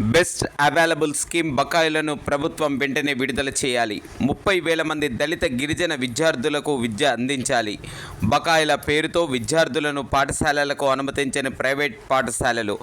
Best available scheme బకాయిలను ప్రభుత్వం వెంటనే విడుదల చేయాలి. ముప్పై వేల మంది దళిత గిరిజన విద్యార్థులకు విద్య అందించాలి. బకాయిల పేరుతో విద్యార్థులను పాఠశాలలకు అనుమతించని ప్రైవేట్ పాఠశాలలు.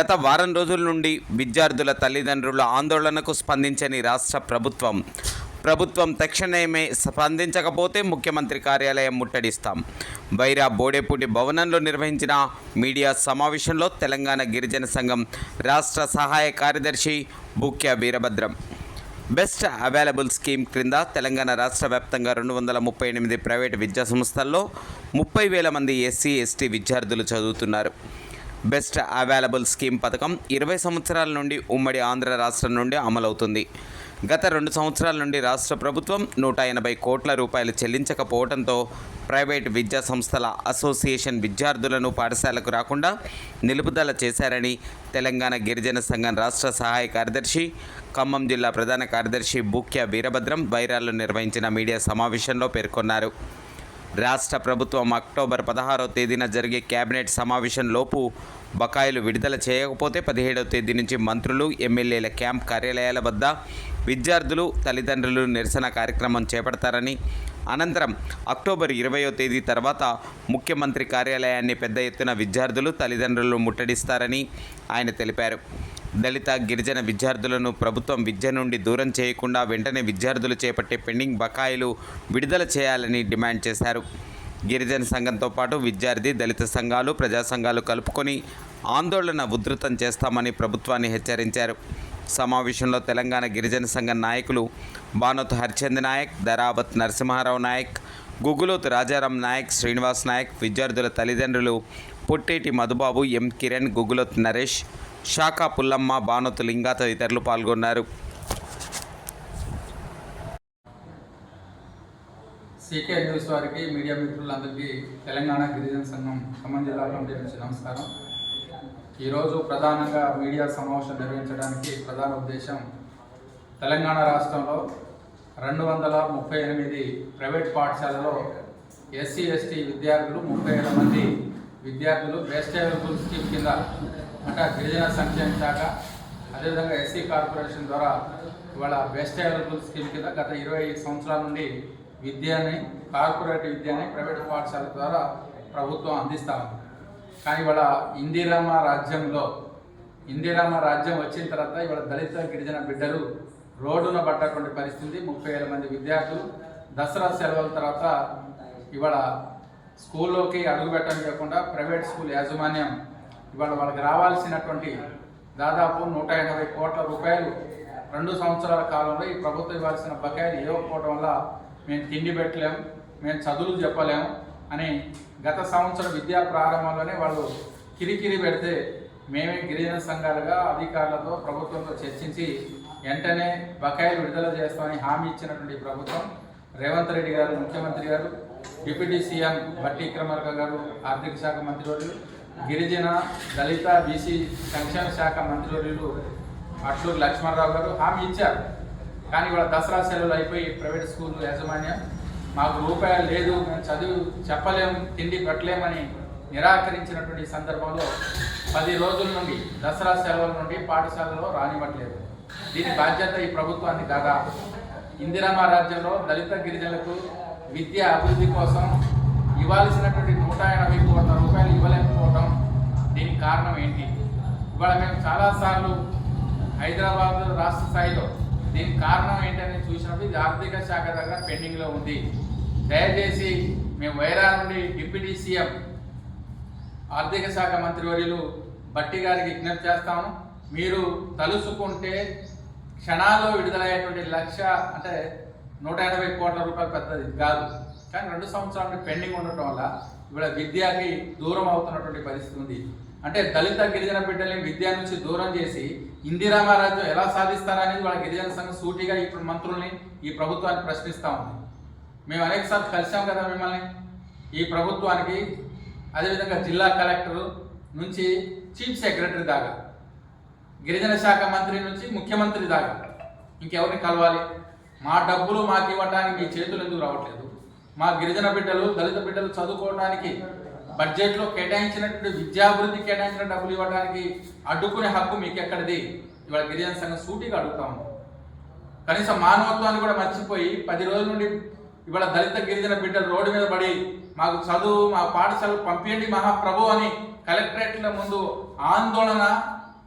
గత వారం రోజుల నుండి విద్యార్థుల తల్లిదండ్రుల ఆందోళనకు స్పందించని రాష్ట్ర ప్రభుత్వం. ప్రభుత్వం తక్షణమే స్పందించకపోతే ముఖ్యమంత్రి కార్యాలయం ముట్టడిస్తాం. వైరా బోడేపూటి భవనంలో నిర్వహించిన మీడియా సమావేశంలో తెలంగాణ గిరిజన సంఘం రాష్ట్ర సహాయ కార్యదర్శి Bukya Veerabhadram. Best available scheme క్రింద తెలంగాణ రాష్ట్ర వ్యాప్తంగా రెండు వందల ముప్పై ఎనిమిది ప్రైవేటు విద్యా సంస్థల్లో ముప్పై వేల మంది ఎస్సీ ఎస్టీ విద్యార్థులు చదువుతున్నారు. బెస్ట్ అవైలబుల్ స్కీమ్ పథకం ఇరవై సంవత్సరాల నుండి ఉమ్మడి ఆంధ్ర రాష్ట్రం నుండి అమలవుతుంది. గత రెండు సంవత్సరాల నుండి రాష్ట్ర ప్రభుత్వం నూట ఎనభై కోట్ల రూపాయలు చెల్లించకపోవడంతో ప్రైవేట్ విద్యా సంస్థల అసోసియేషన్ విద్యార్థులను పాఠశాలకు రాకుండా నిలుపుదల చేశారని తెలంగాణ గిరిజన సంఘం రాష్ట్ర సహాయ కార్యదర్శి ఖమ్మం జిల్లా ప్రధాన కార్యదర్శి బుక్య వీరభద్రం బైరాల్లో నిర్వహించిన మీడియా సమావేశంలో పేర్కొన్నారు. రాష్ట్ర ప్రభుత్వం అక్టోబర్ పదహారో తేదీన జరిగే కేబినెట్ సమావేశంలోపు బకాయిలు విడుదల చేయకపోతే పదిహేడవ తేదీ నుంచి మంత్రులు ఎమ్మెల్యేల క్యాంప్ కార్యాలయాల వద్ద విద్యార్థులు తల్లిదండ్రులు నిరసన కార్యక్రమం చేపడతారని అనంతరం అక్టోబర్ ఇరవయో తేదీ తర్వాత ముఖ్యమంత్రి కార్యాలయాన్ని పెద్ద ఎత్తున విద్యార్థులు తల్లిదండ్రులు ముట్టడిస్తారని ఆయన తెలిపారు. దళిత గిరిజన విద్యార్థులను ప్రభుత్వం విద్య నుండి దూరం చేయకుండా వెంటనే విద్యార్థులు చేపట్టే పెండింగ్ బకాయిలు విడుదల చేయాలని డిమాండ్ చేశారు. గిరిజన సంఘంతో పాటు విద్యార్థి దళిత సంఘాలు ప్రజా సంఘాలు కలుపుకొని ఆందోళన ఉధృతం చేస్తామని ప్రభుత్వాన్ని హెచ్చరించారు. సమావేశంలో తెలంగాణ గిరిజన సంఘం నాయకులు బానోత్ హరిచంద్ నాయక్ దరావత్ నరసింహారావు నాయక్ గుగులోత్ రాజారాం నాయక్ శ్రీనివాస్ నాయక్ విద్యార్థుల తల్లిదండ్రులు పుట్టేటి మధుబాబు ఎం కిరణ్ గుగులోత్ నరేష్ శాఖ పుల్లమ్మ బానోత్ లింగా తదితరులు పాల్గొన్నారు. సీకే న్యూస్ వారికి మీడియా మిత్రులందరికీ తెలంగాణ గిరిజన సంఘం ఖమ్మం జిల్లా కమిటీ నుంచి నమస్కారం. ఈరోజు ప్రధానంగా మీడియా సమావేశం నిర్వహించడానికి ప్రధాన ఉద్దేశం తెలంగాణ రాష్ట్రంలో రెండు వందల ముప్పై ఎనిమిది ప్రైవేట్ పాఠశాలలో ఎస్సీ ఎస్టీ విద్యార్థులు ముప్పై ఏడు మంది విద్యార్థులు బెస్ట్ అవైలబుల్ స్కీమ్ కింద అంటే గిరిజన సంక్షేమ శాఖ అదేవిధంగా ఎస్సీ కార్పొరేషన్ ద్వారా ఇవాళ బెస్ట్ అవైలబుల్ స్కీమ్ కింద గత ఇరవై సంవత్సరాల నుండి విద్యని కార్పొరేట్ విద్యని ప్రైవేట్ పాఠశాల ద్వారా ప్రభుత్వం అందిస్తూ ఉంది. కానీ ఇవాళ ఇందిరామ రాజ్యంలో ఇందిరామ రాజ్యం వచ్చిన తర్వాత ఇవాళ దళిత గిరిజన బిడ్డలు రోడ్డున పట్టకుండా పరిస్థితి. ముప్పై వేల మంది విద్యార్థులు దసరా సెలవుల తర్వాత ఇవాళ స్కూల్లోకి అడుగుపెట్టడం లేకుండా ప్రైవేట్ స్కూల్ యాజమాన్యం ఇవాళ వాళ్ళకి రావాల్సినటువంటి దాదాపు నూట ఎనభై కోట్ల రూపాయలు రెండు సంవత్సరాల కాలంలో ఈ ప్రభుత్వం ఇవ్వాల్సిన బకాయిలు ఇవ్వకపోవడం వల్ల మేము తిండి పెట్టలేము మేము చదువులు చెప్పలేము అని గత సంవత్సరం విద్యా ప్రారంభంలోనే వాళ్ళు కిరికిరి పెడితే మేమే గిరిజన సంఘాలుగా అధికారులతో ప్రభుత్వంతో చర్చించి వెంటనే బకాయిలు విడుదల చేస్తామని హామీ ఇచ్చినటువంటి ప్రభుత్వం రేవంత్ రెడ్డి గారు ముఖ్యమంత్రి గారు డిప్యూటీ సీఎం బట్టి విక్రమార్క గారు ఆర్థిక శాఖ మంత్రివర్యులు గిరిజన దళిత బీసీ సంక్షేమ శాఖ మంత్రివర్యులు అట్లూరు లక్ష్మణరావు గారు హామీ ఇచ్చారు. కానీ ఇవాళ దసరా సెలవులు అయిపోయి ప్రైవేట్ స్కూల్ యాజమాన్యం మాకు రూపాయలు లేదు మేము చదువు చెప్పలేము తిండి పెట్టలేమని నిరాకరించినటువంటి సందర్భంలో పది రోజుల నుండి దసరా సెలవుల నుండి పాఠశాలలో రానివ్వట్లేదు. దీని బాధ్యత ఈ ప్రభుత్వాన్ని కాదా? ఇందిరామ రాజ్యంలో దళిత గిరిజనులకు విద్య అభివృద్ధి కోసం ఇవ్వాల్సినటువంటి నూట ఎనభై కోట్ల రూపాయలు ఇవ్వలేము దీనికి కారణం ఏంటి? ఇవాళ మేము చాలాసార్లు హైదరాబాద్ రాష్ట్ర స్థాయిలో దీనికి కారణం ఏంటని చూసినప్పుడు ఇది ఆర్థిక శాఖ దగ్గర పెండింగ్లో ఉంది. దయచేసి మేము వైరా నుండి డిప్యూటీ సీఎం ఆర్థిక శాఖ మంత్రివర్యులు బట్టి గారికి విజ్ఞప్తి చేస్తాము. మీరు తలుసుకుంటే క్షణాల్లో విడుదలయ్యేటువంటి లక్ష అంటే నూట ఎనభై కోట్ల రూపాయలు పెద్దది కాదు. కానీ రెండు సంవత్సరాలు పెండింగ్ ఉండటం వల్ల ఇవాళ విద్యకి దూరం అవుతున్నటువంటి పరిస్థితి ఉంది. అంటే దళిత గిరిజన బిడ్డల్ని విద్య నుంచి దూరం చేసి ఇందిరామారాజ్యం ఎలా సాధిస్తారనేది వాళ్ళ గిరిజన సంఘం సూటిగా ఇప్పుడు మంత్రుల్ని ఈ ప్రభుత్వాన్ని ప్రశ్నిస్తూ ఉంది. మేము అనేకసార్లు కలిసాం కదా మిమ్మల్ని. ఈ ప్రభుత్వానికి అదేవిధంగా జిల్లా కలెక్టర్ నుంచి చీఫ్ సెక్రటరీ దాకా గిరిజన శాఖ మంత్రి నుంచి ముఖ్యమంత్రి దాకా ఇంకెవరిని కలవాలి? మా డబ్బులు మాకు ఇవ్వడానికి మీ చేతులు ఎందుకు రావట్లేదు? మా గిరిజన బిడ్డలు దళిత బిడ్డలు చదువుకోవడానికి బడ్జెట్లో కేటాయించినటువంటి విద్యాభివృద్ధి కేటాయించిన డబ్బులు ఇవ్వడానికి అడ్డుకునే హక్కు మీకు ఎక్కడిది ఇవాళ గిరిజన సంఘం సూటిగా అడుగుతాము కనీసం మానవత్వాన్ని కూడా మర్చిపోయి పది రోజుల నుండి ఇవాళ దళిత గిరిజన బిడ్డలు రోడ్డు మీద పడి మాకు చదువు మా పాఠశాలకు పంపించండి మహాప్రభు అని కలెక్టరేట్ల ముందు ఆందోళన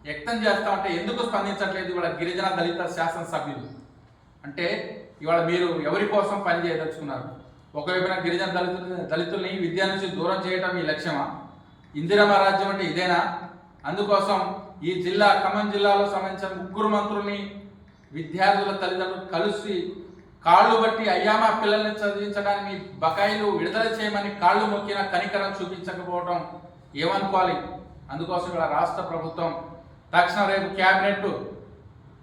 వ్యక్తం చేస్తా ఉంటే ఎందుకు స్పందించట్లేదు ఇవాళ గిరిజన దళిత శాసనసభ్యులు? అంటే ఇవాళ మీరు ఎవరి కోసం పని చేయదలుచుకున్నారు? ఒకవైపున గిరిజన దళితులు దళితుల్ని విద్య నుంచి దూరం చేయటం మీ లక్ష్యమా? ఇందిరమ్మ రాజ్యం అంటే ఇదేనా? అందుకోసం ఈ జిల్లా ఖమ్మం జిల్లాలో సంబంధించిన ముగ్గురు మంత్రుల్ని విద్యార్థుల తల్లిదండ్రులు కలిసి కాళ్ళు బట్టి అయ్యామా పిల్లల్ని చదివించడానికి బకాయిలు విడుదల చేయమని కాళ్ళు మొక్కిన కనికరం చూపించకపోవడం ఏమనుకోవాలి? అందుకోసం ఇక్కడ రాష్ట్ర ప్రభుత్వం తక్షణ రేపు క్యాబినెట్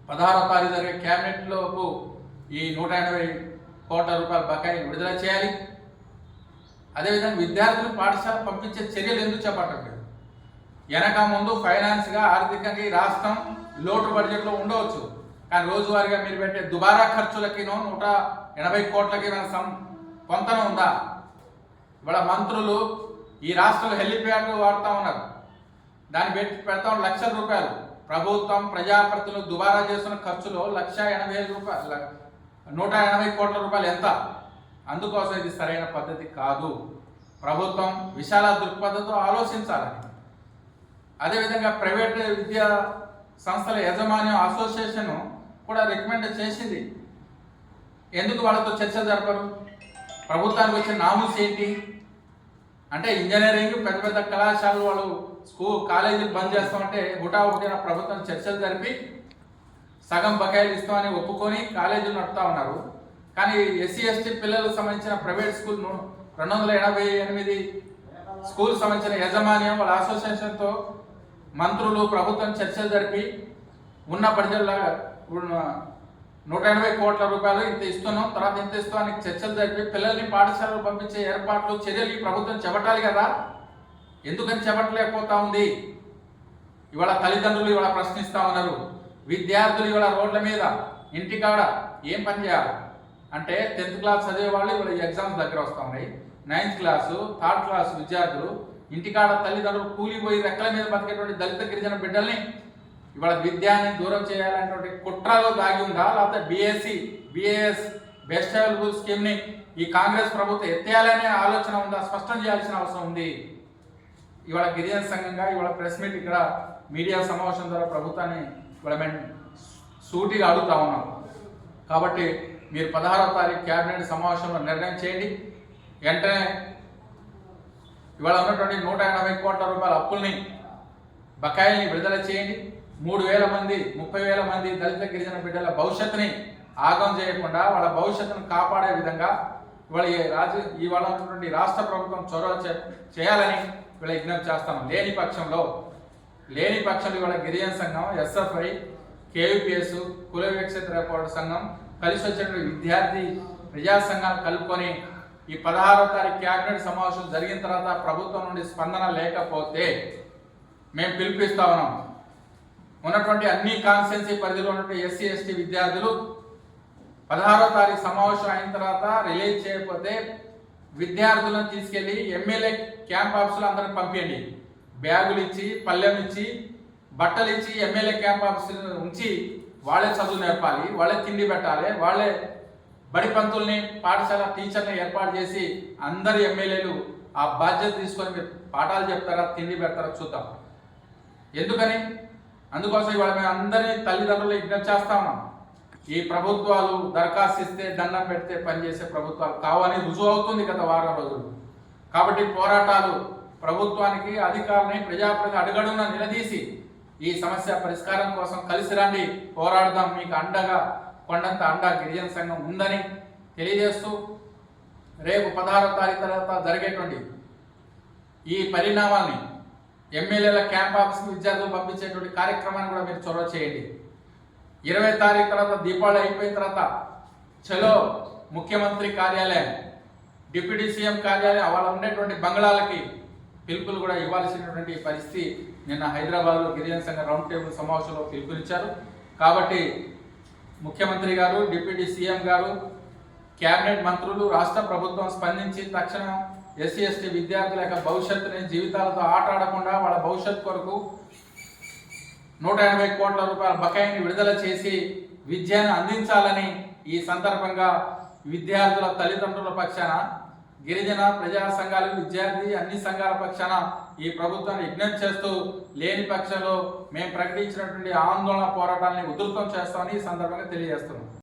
పదహారో తారీఖు జరిగే క్యాబినెట్లోపు ఈ నూట ఎనభై కోట్ల రూపాయల బకాయి విడుదల చేయాలి. అదేవిధంగా విద్యార్థులు పాఠశాల పంపించే చర్యలు ఎందుకు చేపట్టలేదు వెనక ముందు ఫైనాన్స్గా ఆర్థికంగా ఈ రాష్ట్రం లోటు బడ్జెట్లో ఉండవచ్చు. కానీ రోజువారీగా మీరు పెట్టే దుబారా ఖర్చులకినో నూట ఎనభై కోట్లకి మన సం పొంతన ఉందా? ఇవాళ మంత్రులు ఈ రాష్ట్రంలో హెలిప్యాడ్లు వాడుతూ ఉన్నారు. దాన్ని పెట్టి పెడతా లక్షల రూపాయలు. ప్రభుత్వం ప్రజాప్రతినిధులు దుబారా చేస్తున్న ఖర్చులో లక్ష ఎనభై వేల రూపాయలు నూట ఎనభై కోట్ల రూపాయలు ఎంత? అందుకోసం ఇది సరైన పద్ధతి కాదు. ప్రభుత్వం విశాల దృక్పథంతో ఆలోచించాలని అదేవిధంగా ప్రైవేట్ విద్యా సంస్థల యాజమాన్యం అసోసియేషన్ కూడా రికమెండ్ చేసింది. ఎందుకు వాళ్ళతో చర్చ జరపరు? ప్రభుత్వానికి వచ్చిన నామూస్ ఏంటి? అంటే ఇంజనీరింగ్ పెద్ద పెద్ద కళాశాలలు వాళ్ళు స్కూల్ కాలేజీలు బంద్ చేస్తామంటే హుటా హుటిన ప్రభుత్వం చర్చలు జరిపి సగం బకాయిలు ఇస్తామని ఒప్పుకొని కాలేజీలు నడుపుతా ఉన్నారు. కానీ ఎస్సీ ఎస్టీ పిల్లలకు సంబంధించిన ప్రైవేట్ స్కూల్ రెండు వందల ఎనభై ఎనిమిది స్కూల్ సంబంధించిన యాజమాన్యం వాళ్ళ అసోసియేషన్తో మంత్రులు ప్రభుత్వం చర్చలు జరిపి ఉన్న బడ్జెట్ నూట ఎనభై కోట్ల రూపాయలు ఇంత ఇస్తున్నాం తర్వాత ఇంత ఇస్తామని చర్చలు జరిపి పిల్లల్ని పాఠశాలకు పంపించే ఏర్పాట్లు చర్యలు ఈ ప్రభుత్వం చేపట్టాలి కదా? ఎందుకని చెబట్టలేకపోతా ఉంది? ఇవాళ తల్లిదండ్రులు ఇవాళ ప్రశ్నిస్తా ఉన్నారు. విద్యార్థులు ఇవాళ రోడ్ల మీద ఇంటికాడ ఏం పని చేయాలి? అంటే టెన్త్ క్లాస్ చదివే వాళ్ళు ఇవాళ ఎగ్జామ్స్ దగ్గర వస్తూ ఉన్నాయి నైన్త్ క్లాసు థర్డ్ క్లాస్ విద్యార్థులు ఇంటికాడ తల్లిదండ్రులు కూలిపోయి రెక్కల మీద బతికేటువంటి దళిత గిరిజన బిడ్డల్ని ఇవాళ విద్యాన్ని దూరం చేయాలనేటువంటి కుట్రలో దాగి ఉందా? లేకపోతే బీఎస్సీ బిఏఎస్ బెస్ట్ అవైలబుల్ స్కీమ్ని ఈ కాంగ్రెస్ ప్రభుత్వం ఎత్తేయాలనే ఆలోచన ఉందా? స్పష్టం చేయాల్సిన అవసరం ఉంది. ఇవాళ గిరిజన సంఘంగా ఇవాళ ప్రెస్ మీట్ ఇక్కడ మీడియా సమావేశం ద్వారా ప్రభుత్వాన్ని ఇవాళ మేము సూటిగా అడుగుతా ఉన్నాం. కాబట్టి మీరు పదహారవ తారీఖు క్యాబినెట్ సమావేశంలో నిర్ణయం చేయండి. వెంటనే ఇవాళ ఉన్నటువంటి నూట ఎనభై కోట్ల రూపాయల అప్పుల్ని బకాయిల్ని విడుదల చేయండి. మూడు వేల మంది ముప్పై వేల మంది దళిత గిరిజన బిడ్డల భవిష్యత్తుని ఆగం చేయకుండా వాళ్ళ భవిష్యత్తును కాపాడే విధంగా ఇవాళ ఈ రాజు ఇవాళ ఉన్నటువంటి రాష్ట్ర ప్రభుత్వం చొరవ చేయాలని వీళ్ళ విజ్ఞప్తి చేస్తాం లేని పక్షంలో లేని పక్షంలో ఇవాళ గిరిజన సంఘం ఎస్ఎఫ్ఐ కేవీపీఎస్ కుల విక్షేత్ర పోరాట సంఘం కలిసి వచ్చినటువంటి విద్యార్థి ప్రజా సంఘాలు కలుపుకొని ఈ పదహారో తారీఖు క్యాబినెట్ సమావేశం జరిగిన తర్వాత ప్రభుత్వం నుండి స్పందన లేకపోతే మేము పిలిపిస్తా ఉన్నాం. ఉన్నటువంటి అన్ని కాన్స్టిట్యున్సీ పరిధిలో ఉన్నటువంటి ఎస్సీ ఎస్టీ విద్యార్థులు పదహారో తారీఖు సమావేశం అయిన తర్వాత రిలీజ్ చేయకపోతే విద్యార్థులను తీసుకెళ్ళి ఎమ్మెల్యే క్యాంప్ ఆఫీసులు అందరిని పంపించండి బ్యాగులు ఇచ్చి పళ్ళెం ఇచ్చి బట్టలు ఇచ్చి ఎమ్మెల్యే క్యాంప్ ఆఫీస్ ఉంచి వాళ్ళే చదువు నేర్పాలి వాళ్ళే తిండి పెట్టాలి వాళ్ళే బడి పంతుల్ని పాఠశాల టీచర్ని ఏర్పాటు చేసి అందరు ఎమ్మెల్యేలు ఆ బాధ్యత తీసుకొని మీరు పాఠాలు చెప్తారా తిండి పెడతారా చూద్దాం. ఎందుకని? అందుకోసం ఇవాళ మేము అందరినీ తల్లిదండ్రులు విజ్ఞప్తి చేస్తా ఉన్నాం. ఈ ప్రభుత్వాలు దరఖాస్తు ఇస్తే దండం పెడితే పనిచేసే ప్రభుత్వాలు కావని రుజువు అవుతుంది గత వారం రోజులు. కాబట్టి పోరాటాలు ప్రభుత్వానికి అధికారులని ప్రజాప్రతి అడుగడున నిలదీసి ఈ సమస్య పరిష్కారం కోసం కలిసి రండి పోరాడదాం మీకు అండగా కొండంత అండా గిరిజన సంఘం ఉందని తెలియజేస్తూ రేపు పదహారో తారీఖు తర్వాత జరిగేటువంటి ఈ పరిణామాల్ని ఎమ్మెల్యేల క్యాంప్ ఆఫీస్ విద్యార్థులు పంపించేటువంటి కార్యక్రమాన్ని కూడా మీరు చొరవ చేయండి. ఇరవై తారీఖు తర్వాత దీపావళి అయిపోయిన తర్వాత చలో ముఖ్యమంత్రి కార్యాలయం డిప్యూటీ సీఎం కార్యాలయం వాళ్ళ ఉండేటువంటి బంగ్లాలకి పిలుపులు కూడా ఇవ్వాల్సినటువంటి పరిస్థితి నిన్న హైదరాబాద్లో గిరిజన సంఘ రౌండ్ టేబుల్ సమావేశంలో పిలుపునిచ్చారు. కాబట్టి ముఖ్యమంత్రి గారు డిప్యూటీ సీఎం గారు కేబినెట్ మంత్రులు రాష్ట్ర ప్రభుత్వం స్పందించి తక్షణం ఎస్సీ ఎస్టీ విద్యార్థుల యొక్క భవిష్యత్తుని జీవితాలతో ఆట ఆడకుండా వాళ్ళ భవిష్యత్తు కొరకు నూట ఎనభై కోట్ల రూపాయల బకాయిని విడుదల చేసి విద్యను అందించాలని ఈ సందర్భంగా విద్యార్థుల తల్లిదండ్రుల పక్షాన గిరిజన ప్రజా సంఘాలు విద్యార్థి అన్ని సంఘాల పక్షాన ఈ ప్రభుత్వాన్ని విజ్ఞప్తి చేస్తూ లేని పక్షంలో మేము ప్రకటించినటువంటి ఆందోళన పోరాటాన్ని ఉధృతం చేస్తామని ఈ సందర్భంగా తెలియజేస్తున్నాం.